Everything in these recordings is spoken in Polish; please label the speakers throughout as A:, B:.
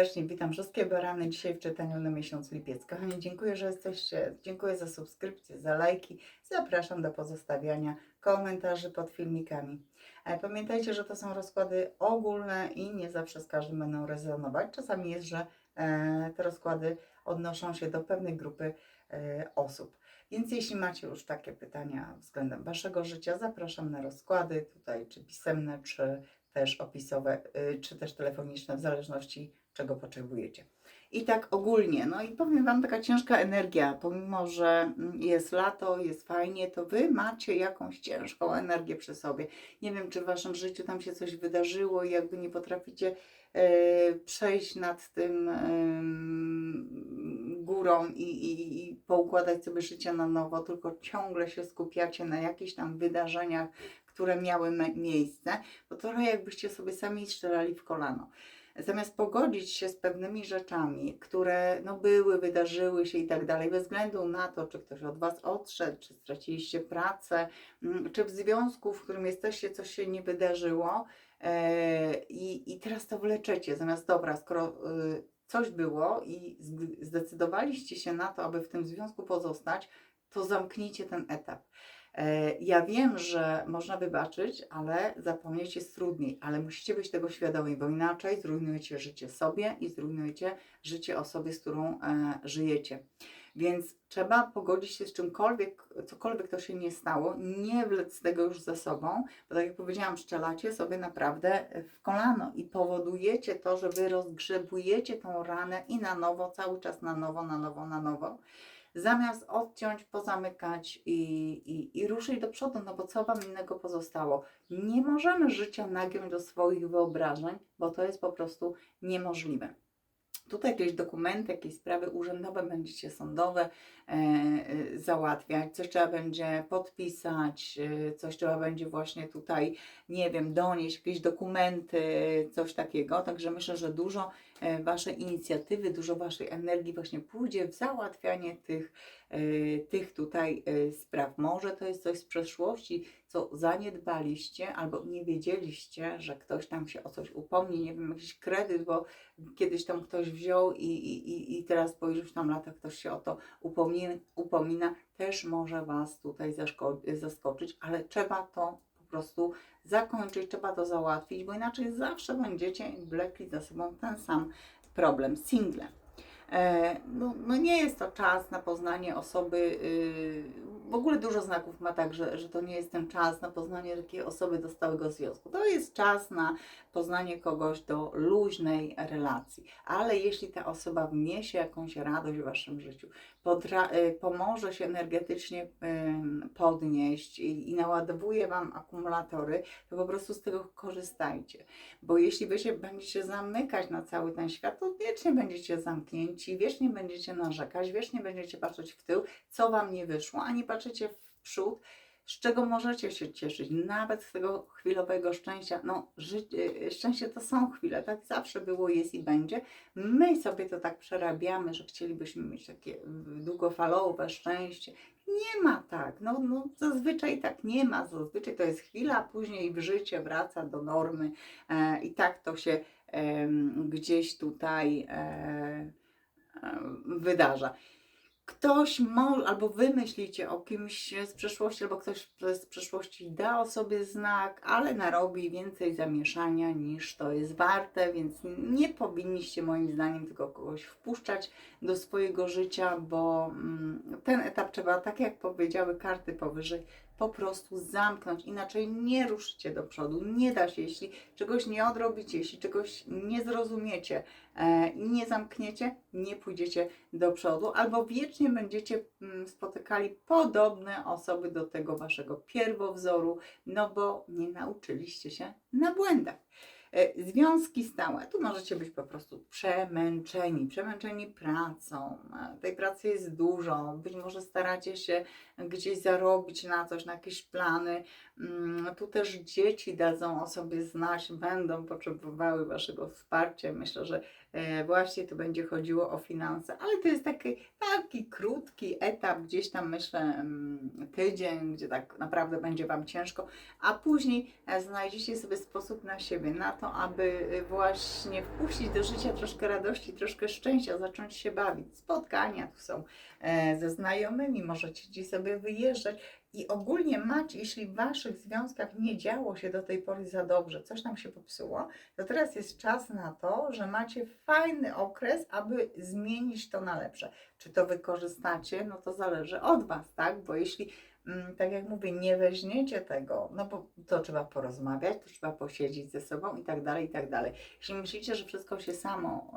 A: Serdecznie witam wszystkie barany dzisiaj w czytaniu na miesiąc lipiec. Kochani, dziękuję, że jesteście. Dziękuję za subskrypcję, za lajki. Zapraszam do pozostawiania komentarzy pod filmikami. E, Pamiętajcie, że to są rozkłady ogólne i nie zawsze z każdym będą rezonować. Czasami jest, że e, te rozkłady odnoszą się do pewnej grupy e, osób. Więc jeśli macie już takie pytania względem Waszego życia, zapraszam na rozkłady tutaj, czy pisemne, czy też opisowe, y, czy też telefoniczne, w zależności czego potrzebujecie. I tak ogólnie, no i powiem Wam, taka ciężka energia, pomimo, że mm, jest lato, jest fajnie, to Wy macie jakąś ciężką energię przy sobie. Nie wiem, czy w Waszym życiu tam się coś wydarzyło i jakby nie potraficie e, przejść nad tym górą i, i, i poukładać sobie życie na nowo, tylko ciągle się skupiacie na jakichś tam wydarzeniach, które miały miejsce, bo trochę jakbyście sobie sami strzelali w kolano zamiast pogodzić się z pewnymi rzeczami, które no, były, wydarzyły się i tak dalej, bez względu na to, czy ktoś od Was odszedł, czy straciliście pracę, mm, czy w związku, w którym jesteście, coś się nie wydarzyło e, i, i teraz to wleczecie, zamiast dobra, skoro y, coś było i zd- zdecydowaliście się na to, aby w tym związku pozostać, to zamknijcie ten etap. E, Ja wiem, że można wybaczyć, ale zapomnieć jest trudniej, ale musicie być tego świadomi, bo inaczej zrujnujecie życie sobie i zrujnujecie życie osoby, z którą e, żyjecie. Więc trzeba pogodzić się z czymkolwiek, cokolwiek to się nie stało, nie wlec tego już za sobą, bo tak jak powiedziałam, szczelacie sobie naprawdę w kolano i powodujecie to, że wy rozgrzebujecie tą ranę i na nowo, cały czas na nowo, na nowo, na nowo zamiast odciąć, pozamykać i, i, i ruszyć do przodu, no bo co Wam innego pozostało? Nie możemy życia nagiąć do swoich wyobrażeń, bo to jest po prostu niemożliwe. Tutaj jakieś dokumenty, jakieś sprawy urzędowe będziecie sądowe e, e, załatwiać, coś trzeba będzie podpisać, e, coś trzeba będzie właśnie tutaj, nie wiem, donieść, jakieś dokumenty, coś takiego. Także myślę, że dużo Waszej inicjatywy, dużo Waszej energii właśnie pójdzie w załatwianie tych, tych tutaj spraw. Może to jest coś z przeszłości, co zaniedbaliście albo nie wiedzieliście, że ktoś tam się o coś upomni, nie wiem, jakiś kredyt, bo kiedyś tam ktoś wziął i, i, i- teraz po iluś tam latach ktoś się o to upomina, upomina też może Was tutaj zaskoczyć, ale trzeba to po prostu zakończyć, trzeba to załatwić, bo inaczej zawsze będziecie wlekli za sobą ten sam problem, single. E, no, no nie jest to czas na poznanie osoby, yy, w ogóle dużo znaków ma tak, że, to nie jest ten czas na poznanie takiej osoby do stałego związku. To jest czas na poznanie kogoś do luźnej relacji. Ale jeśli ta osoba wniesie jakąś radość w Waszym życiu, y, pomoże się energetycznie ym, podnieść i, i naładowuje Wam akumulatory, to po prostu z tego korzystajcie. Bo jeśli Wy się będziecie zamykać na cały ten świat, to wiecznie będziecie zamknięci, wiecznie będziecie narzekać, wiecznie będziecie patrzeć w tył, co Wam nie wyszło, a nie patrzycie w przód, z czego możecie się cieszyć, nawet z tego chwilowego szczęścia. No, życie, szczęście to są chwile, tak zawsze było, jest i będzie. My sobie to tak przerabiamy, że chcielibyśmy mieć takie długofalowe szczęście. Nie ma tak, no, no zazwyczaj tak nie ma, zazwyczaj to jest chwila, a później w życie wraca do normy e, i tak to się em, gdzieś tutaj e, e, wydarza. Ktoś może, albo wy myślicie o kimś z przeszłości, albo ktoś z przeszłości da o sobie znak, ale narobi więcej zamieszania niż to jest warte, więc nie powinniście moim zdaniem tylko kogoś wpuszczać do swojego życia, bo mm, ten etap trzeba, tak jak powiedziały karty powyżej, po prostu zamknąć, inaczej nie ruszycie do przodu, nie da się, jeśli czegoś nie odrobicie, jeśli czegoś nie zrozumiecie e, i nie zamkniecie, nie pójdziecie do przodu, albo wiecznie będziecie mm, spotykali podobne osoby do tego waszego pierwowzoru, no bo nie nauczyliście się na błędach. E, Związki stałe, tu możecie być po prostu przemęczeni, przemęczeni pracą. E, Tej pracy jest dużo, być może staracie się gdzieś zarobić na coś, na jakieś plany. Mm, Tu też dzieci dadzą o sobie znać, będą potrzebowały Waszego wsparcia. Myślę, że e, właśnie tu będzie chodziło o finanse, ale to jest taki, taki krótki etap, gdzieś tam myślę mm, tydzień, gdzie tak naprawdę będzie Wam ciężko, a później e, znajdziecie sobie sposób na siebie, na to, aby e, właśnie wpuścić do życia troszkę radości, troszkę szczęścia, zacząć się bawić. Spotkania tu są ze znajomymi, możecie gdzieś sobie wyjeżdżać i ogólnie macie, jeśli w Waszych związkach nie działo się do tej pory za dobrze, coś tam się popsuło, to teraz jest czas na to, że macie fajny okres, aby zmienić to na lepsze. Czy to wykorzystacie, no to zależy od Was, tak? Bo jeśli, mm, tak jak mówię, nie weźmiecie tego, no bo to trzeba porozmawiać, to trzeba posiedzieć ze sobą i tak dalej, i tak dalej. Jeśli myślicie, że wszystko się samo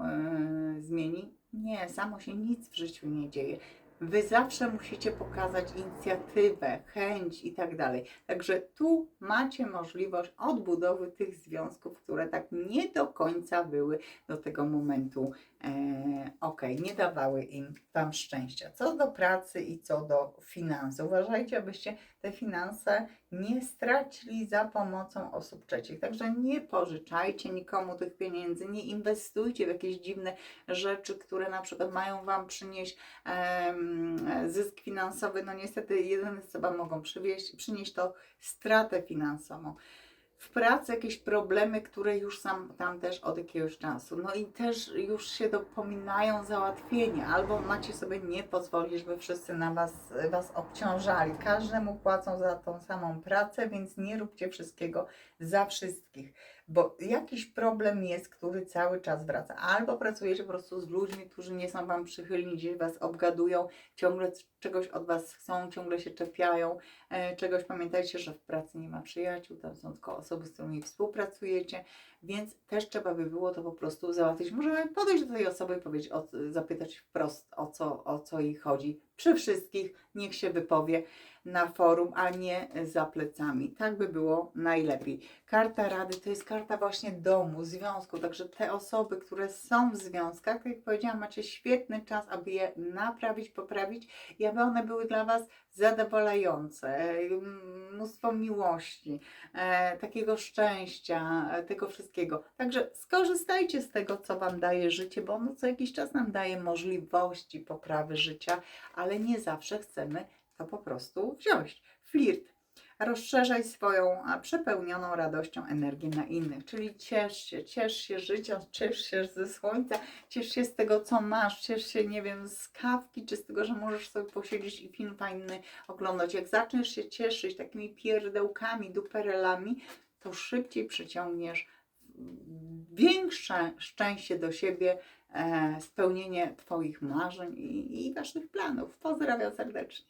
A: yy, zmieni, nie, samo się nic w życiu nie dzieje. Wy zawsze musicie pokazać inicjatywę, chęć i tak dalej. Także tu macie możliwość odbudowy tych związków, które tak nie do końca były do tego momentu ok, nie dawały im Wam szczęścia. Co do pracy i co do finansów. Uważajcie, abyście te finanse nie stracili za pomocą osób trzecich. Także nie pożyczajcie nikomu tych pieniędzy, nie inwestujcie w jakieś dziwne rzeczy, które na przykład mają Wam przynieść em, zysk finansowy. No niestety jedyne co Wam mogą przywieźć, przynieść to stratę finansową. W pracy jakieś problemy, które już są tam też od jakiegoś czasu. No i też już się dopominają załatwienia, albo macie sobie nie pozwolić, żeby wszyscy na was, was obciążali. Każdemu płacą za tą samą pracę, więc nie róbcie wszystkiego za wszystkich, bo jakiś problem jest, który cały czas wraca. Albo pracujecie po prostu z ludźmi, którzy nie są wam przychylni, gdzieś was obgadują, ciągle czegoś od was chcą, ciągle się czepiają, e, czegoś pamiętajcie, że w pracy nie ma przyjaciół, tam są tylko osoby, z którymi współpracujecie, więc też trzeba by było to po prostu załatwić. Możemy podejść do tej osoby i powiedzieć, o, zapytać wprost, o co, o co jej chodzi. Przy wszystkich niech się wypowie na forum, a nie za plecami. Tak by było najlepiej. Karta Rady to jest karta właśnie domu, związku, także te osoby, które są w związkach, tak jak powiedziałam, macie świetny czas, aby je naprawić, poprawić i aby one były dla Was zadowalające, mm, mnóstwo miłości, e, takiego szczęścia, e, tego wszystkiego. Także skorzystajcie z tego, co Wam daje życie, bo ono co jakiś czas nam daje możliwości poprawy życia, ale nie zawsze chcemy to po prostu wziąć. Flirt. Rozszerzaj swoją przepełnioną radością energię na innych, czyli ciesz się, ciesz się życiem, ciesz się ze słońca, ciesz się z tego, co masz, ciesz się, nie wiem, z kawki, czy z tego, że możesz sobie posiedzieć i film fajny oglądać. Jak zaczniesz się cieszyć takimi pierdełkami, duperelami, to szybciej przyciągniesz większe szczęście do siebie, e, spełnienie Twoich marzeń i, i Waszych planów. Pozdrawiam serdecznie.